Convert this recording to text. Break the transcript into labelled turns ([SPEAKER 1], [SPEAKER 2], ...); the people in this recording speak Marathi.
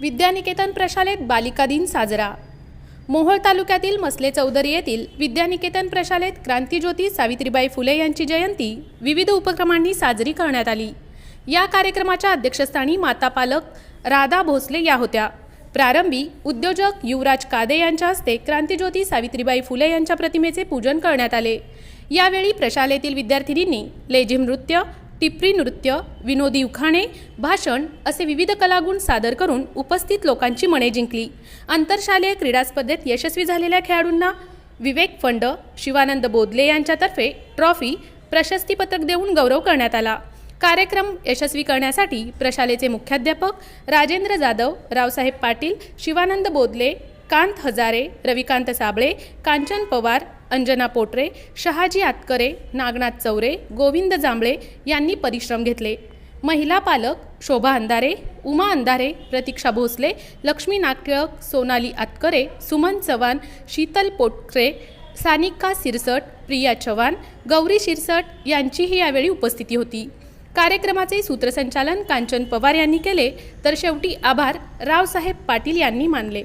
[SPEAKER 1] विद्यानिकेतन प्रशालेत बालिका दिन साजरा. मोहोळ तालुक्यातील मसले चौधरी येथील विद्यानिकेतन प्रशालेत क्रांतीज्योती सावित्रीबाई फुले यांची जयंती विविध उपक्रमांनी साजरी करण्यात आली. या कार्यक्रमाच्या अध्यक्षस्थानी माता पालक राधा भोसले या होत्या. प्रारंभी उद्योजक युवराज कादे यांच्या हस्ते क्रांतीज्योती सावित्रीबाई फुले यांच्या प्रतिमेचे पूजन करण्यात आले. यावेळी प्रशालेतील विद्यार्थिनींनी लेझिम नृत्य टिपरी नृत्य विनोदी उखाणे भाषण असे विविध कलागुण सादर करून उपस्थित लोकांची मने जिंकली. आंतरशालेय क्रीडा स्पर्धेत यशस्वी झालेल्या खेळाडूंना विवेक फंड शिवानंद बोदले यांच्यातर्फे ट्रॉफी प्रशस्तीपत्रक देऊन गौरव करण्यात आला. कार्यक्रम यशस्वी करण्यासाठी प्रशालेचे मुख्याध्यापक राजेंद्र जाधव रावसाहेब पाटील शिवानंद बोदले कांत हजारे रविकांत साबळे कांचन पवार अंजना पोटरे शहाजी आतकरे नागनाथ चौरे गोविंद जांभळे यांनी परिश्रम घेतले. महिला पालक शोभा अंधारे उमा अंधारे प्रतीक्षा भोसले लक्ष्मी नागटिळक सोनाली आतकरे सुमन चव्हाण शीतल पोटकरे सानिका सिरसट प्रिया चव्हाण गौरी शिरसट यांचीही यावेळी उपस्थिती होती. कार्यक्रमाचे सूत्रसंचालन कांचन पवार यांनी केले तर शेवटी आभार रावसाहेब पाटील यांनी मानले.